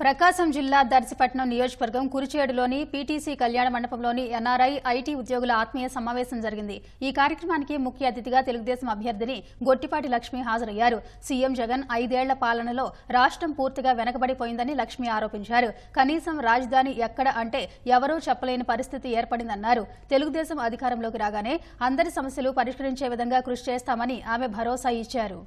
ప్రకాశం జిల్లా దర్శిపట్నం నియోజకవర్గం కురిచేడులోని పీటీసీ కళ్యాణ మండపంలోని ఎన్ఆర్ఐ ఐటీ ఉద్యోగుల ఆత్మీయ సమావేశం జరిగింది. ఈ కార్యక్రమానికి ముఖ్య అతిథిగా తెలుగుదేశం అభ్యర్థిని గొట్టిపాటి లక్ష్మి హాజరయ్యారు. సీఎం జగన్ ఐదేళ్ళ పాలనలో రాష్ట్రం పూర్తిగా వెనకబడిపోయిందని లక్ష్మి ఆరోపించారు. కనీసం రాజధాని ఎక్కడ అంటే ఎవరూ చెప్పలేని పరిస్థితి ఏర్పడిందన్నారు. తెలుగుదేశం అధికారంలోకి రాగానే అందరి సమస్యలు పరిష్కరించే విధంగా కృషి చేస్తామని ఆమె భరోసా ఇచ్చారు.